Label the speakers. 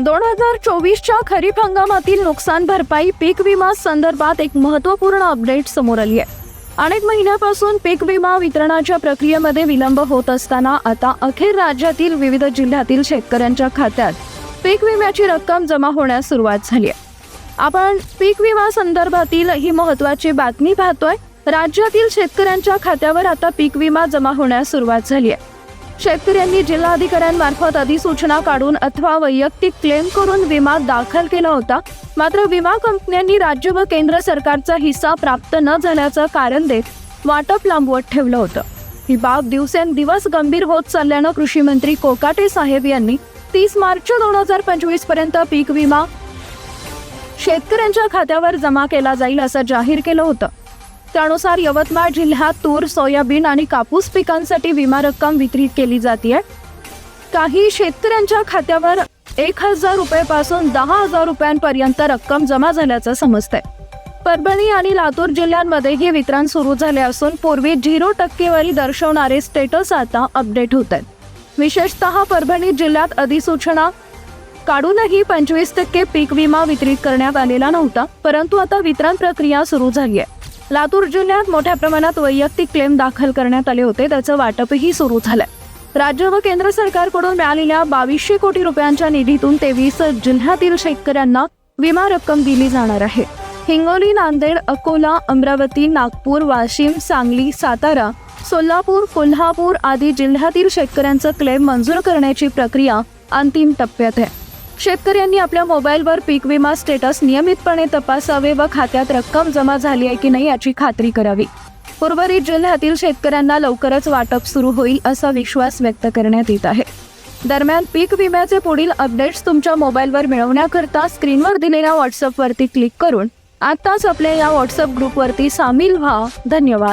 Speaker 1: दोन हजार चोवीसच्या खरीप हंगामातील नुकसान भरपाई पीक विमा संदर्भात एक महत्त्वपूर्ण अपडेट समोर आली आहे. अनेक महिन्यापासून पीक विमा वितरणाच्या प्रक्रियेमध्ये विलंब होत असताना आता अखेर राज्यातील विविध जिल्ह्यातील शेतकऱ्यांच्या खात्यात पीक विम्याची रक्कम जमा होण्यास सुरुवात झाली आहे. आपण पीक विमा संदर्भातील ही महत्त्वाची बातमी पाहतोय. राज्यातील शेतकऱ्यांच्या खात्यावर आता पीक विमा जमा होण्यास सुरुवात झाली आहे. शेतकऱ्यांनी जिल्हाधिकाऱ्यांमार्फत अधिसूचना काढून अथवा वैयक्तिक क्लेम करून विमा दाखल केला होता. मात्र विमा कंपन्यांनी राज्य व केंद्र सरकारचा हिस्सा प्राप्त न झाल्याचं कारण देत वाटप लांबवत ठेवलं होतं. ही बाब दिवसेंदिवस गंभीर होत चालल्यानं कृषी मंत्री कोकाटे साहेब यांनी तीस मार्च दोन हजार पंचवीसपर्यंत पीक विमा शेतकऱ्यांच्या खात्यावर जमा केला जाईल असं जाहीर केलं होतं. त्यानुसार यवतमाळ जिल्ह्यात तूर सोयाबीन आणि कापूस पिकांसाठी विमा रक्कम वितरित केली जाते काही शेतकऱ्यांच्या खात्यावर एक हजार रुपयापासून दहा हजार रुपयांपर्यंत रक्कम जमा झाल्याचं समजतंय. परभणी आणि लातूर जिल्ह्यांमध्ये हे वितरण सुरू झाले असून पूर्वी झिरो टक्केवारी दर्शवणारे स्टेटस आता अपडेट होत आहेत विशेषतः परभणी जिल्ह्यात अधिसूचना काढूनही पंचवीस टक्के पीक विमा वितरित करण्यात आलेला नव्हता परंतु आता वितरण प्रक्रिया सुरू झाली आहे लातूर जिल्ह्यात मोठ्या प्रमाणात वैयक्तिक क्लेम दाखल करण्यात आले होते. त्याचं वाटपही सुरू झालंय. राज्य व केंद्र सरकारकडून मिळालेल्या बावीसशे कोटी रुपयांच्या निधीतून तेवीस जिल्ह्यातील शेतकऱ्यांना विमा रक्कम दिली जाणार आहे. हिंगोली नांदेड अकोला अमरावती नागपूर वाशिम सांगली सातारा सोलापूर कोल्हापूर आदी जिल्ह्यातील शेतकऱ्यांचं क्लेम मंजूर करण्याची प्रक्रिया अंतिम टप्प्यात आहे. शेतकऱ्यांनी आपल्या मोबाईलवर पीक विमा स्टेटस नियमितपणे तपासावे व खात्यात रक्कम जमा झाली आहे की नाही याची खात्री करावी. उर्वरित जिल्ह्यातील शेतकऱ्यांना लवकरच वाटप सुरू होईल असा विश्वास व्यक्त करण्यात येत आहे. दरम्यान पीक विम्याचे पुढील अपडेट्स तुमच्या मोबाईलवर मिळवण्याकरता स्क्रीनवर दिलेल्या व्हॉट्सअपवरती क्लिक करून आत्ताच आपल्या या व्हॉट्सअप ग्रुपवरती सामील व्हा. धन्यवाद.